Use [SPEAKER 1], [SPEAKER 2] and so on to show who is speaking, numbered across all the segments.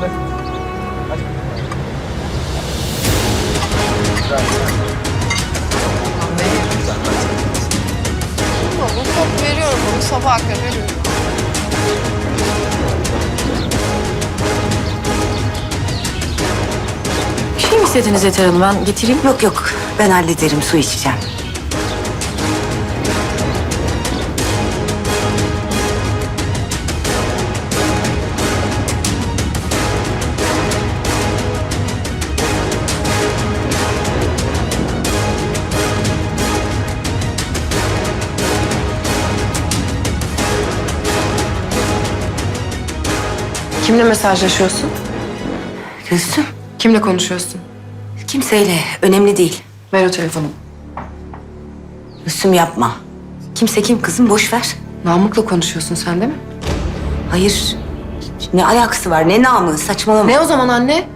[SPEAKER 1] Hadi.
[SPEAKER 2] Bu top veriyorum bunu sabah kadar veriyorum.
[SPEAKER 3] Bir şey mi istediniz Yeter Hanım? Ben getireyim.
[SPEAKER 4] Yok yok ben hallederim su içeceğim.
[SPEAKER 3] Kimle mesajlaşıyorsun?
[SPEAKER 4] Gülsüm
[SPEAKER 3] Kimle konuşuyorsun?
[SPEAKER 4] kimseyle önemli değil.
[SPEAKER 3] Ver o telefonu.
[SPEAKER 4] Gülsüm yapma. Kimse kim kızım boş ver.
[SPEAKER 3] Namık'la konuşuyorsun sen değil mi?
[SPEAKER 4] Hayır ne alakası var ne namı saçmalama.
[SPEAKER 3] Ne o zaman anne?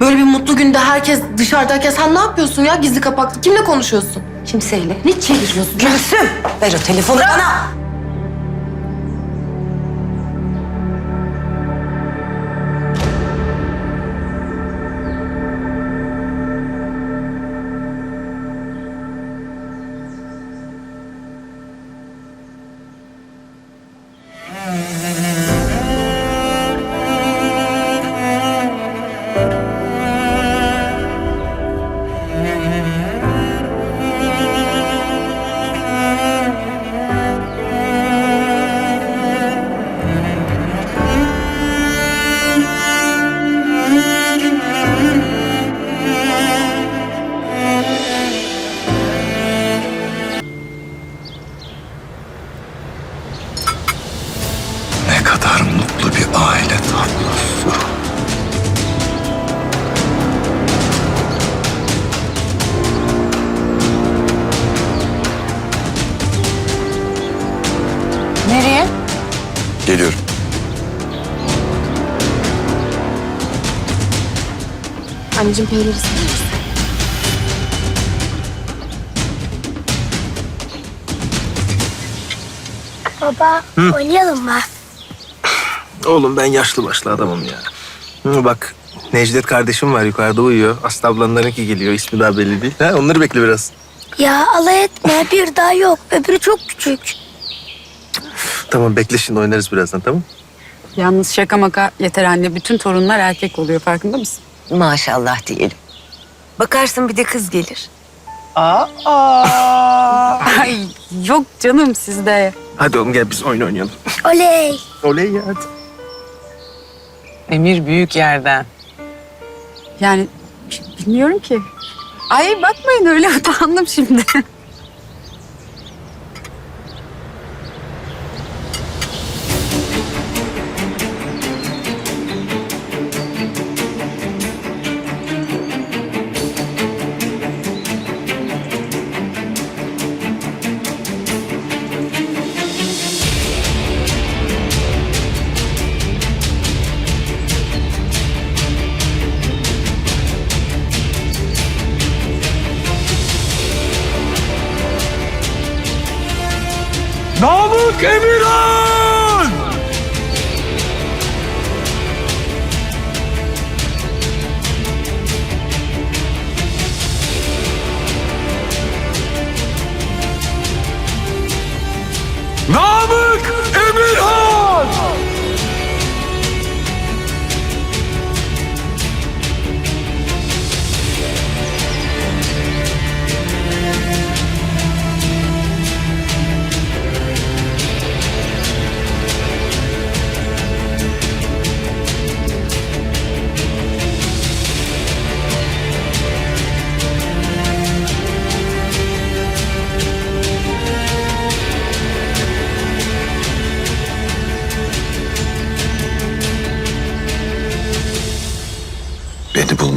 [SPEAKER 3] Böyle bir mutlu günde herkes dışarıdayken sen ne yapıyorsun ya gizli kapaklı? Kimle konuşuyorsun?
[SPEAKER 4] Kimseyle.
[SPEAKER 3] Ne çeviriyorsun?
[SPEAKER 4] Gülsüm ver o telefonu bana.
[SPEAKER 2] Peyniri sever misin?
[SPEAKER 5] Baba oynayalım mı?
[SPEAKER 1] Oğlum ben yaşlı başlı adamım ya. Hı, Bak Necdet kardeşim var yukarıda uyuyor. Aslı ablanlarınki geliyor. ismi daha belli değil. Ha, onları bekle biraz.
[SPEAKER 5] Ya alay etme bir daha yok öbürü çok küçük.
[SPEAKER 1] Tamam bekle şimdi oynarız birazdan tamam
[SPEAKER 6] Yalnız şaka maka yeter anne. Bütün torunlar erkek oluyor farkında mısın?
[SPEAKER 4] Maşallah diyelim. Bakarsın bir de kız gelir.
[SPEAKER 6] Ay yok canım sizde.
[SPEAKER 1] Hadi oğlum gel biz oyun oynayalım.
[SPEAKER 5] Oley.
[SPEAKER 1] Oley ya hadi.
[SPEAKER 7] Emir büyük yerden.
[SPEAKER 6] Yani bilmiyorum ki. Ay bakmayın öyle utandım şimdi.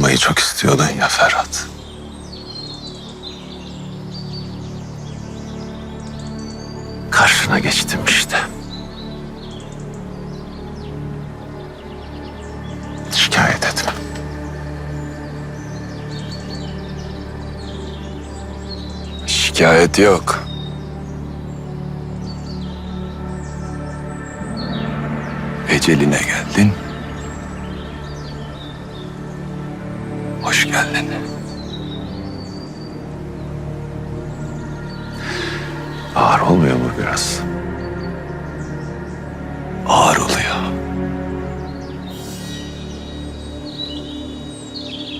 [SPEAKER 8] Bulmayı çok istiyordun ya Ferhat. Karşına geçtim işte. Şikayet etme. Şikayet yok. Eceline geldin. Hoş geldin. Ağır olmuyor mu biraz? Ağır oluyor.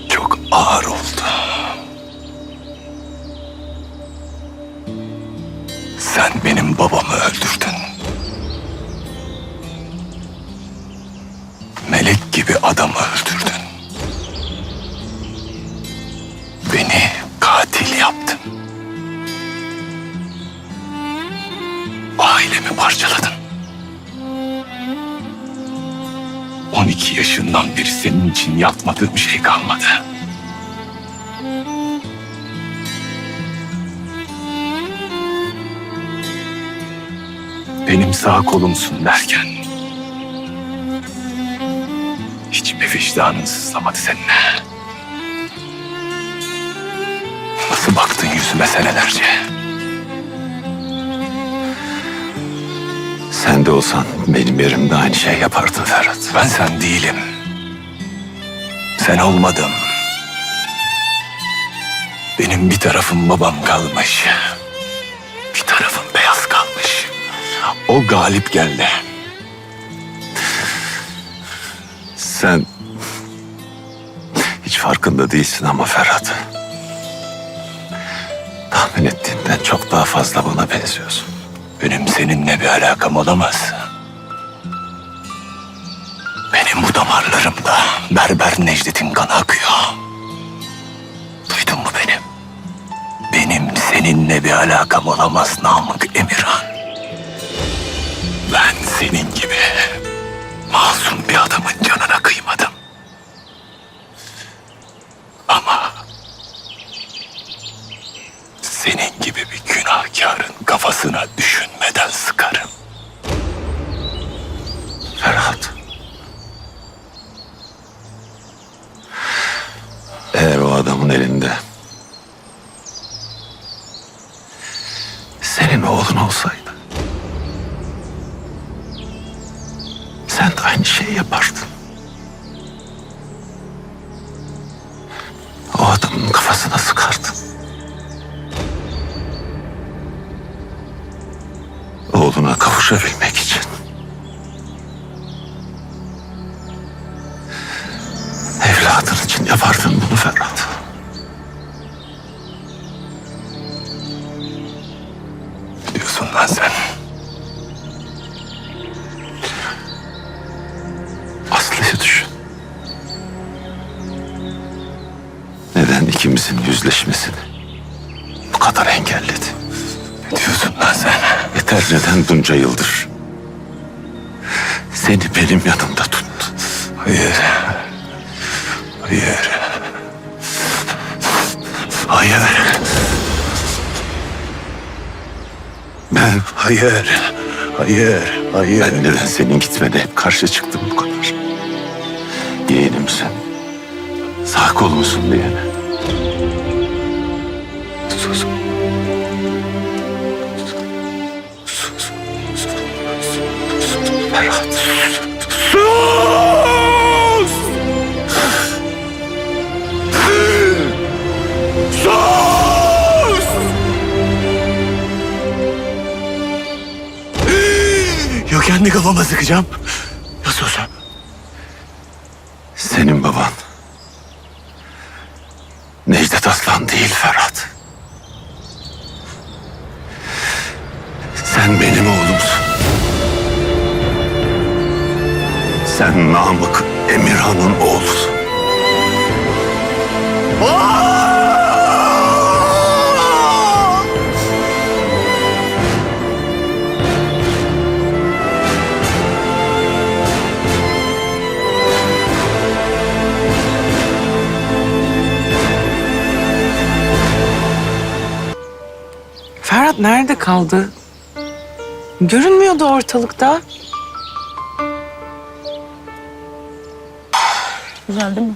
[SPEAKER 8] Çok ağır oldu. Sen benim babamı öldürdün. Melek gibi adamı 12 yaşından beri senin için yapmadığım şey kalmadı. Benim sağ kolumsun derken hiç mi vicdanın sızlamadı seninle? Nasıl baktın yüzüme senelerce? Sen de olsan benim yerimde aynı şey yapardın Ferhat. Ben sen değilim. Sen olmadım. Benim bir tarafım babam kalmış. Bir tarafım beyaz kalmış. O galip geldi. Sen hiç farkında değilsin ama Ferhat. Tahmin ettiğinden çok daha fazla bana benziyorsun. Benim seninle bir alakam olamaz. Benim bu damarlarımda berber Necdet'in kanı akıyor. Duydun mu benim? Benim seninle bir alakam olamaz Namık Emirhan. Ben senin gibi masum bir adamın canına kıymadım. Ama senin gibi bir günahkarın kafasına düşünmeden sıkarım. Ferhat. Eğer o adamın elinde senin oğlun olsaydı sen de aynı şeyi yapardın. Oğluna kavuşabilmek için. Evladın için yapardın bunu Ferhat. Ne diyorsun lan sen? Aslı'yı düşün. Neden ikimizin yüzleşmesini bu kadar engelledi? Ne diyorsun lan sen? Yeter neden bunca yıldır? Seni benim yanımda tuttu. Hayır. Hayır. Hayır. Ben hayır. Hayır. Hayır. Ben neden senin gitmene hep karşı çıktım bu kadar? Yeğenimsin. Sağ kolumsun diye. Sus. Sus! Yok kendi kafama sıkacağım. Ya sus. Senin baban Necdet Aslan değil Ferhat. Sen benim oğlumsun. Sen Namık Emirhan'ın oğlusun.
[SPEAKER 7] Ferhat nerede kaldı? Görünmüyordu ortalıkta.
[SPEAKER 6] Güzel değil mi?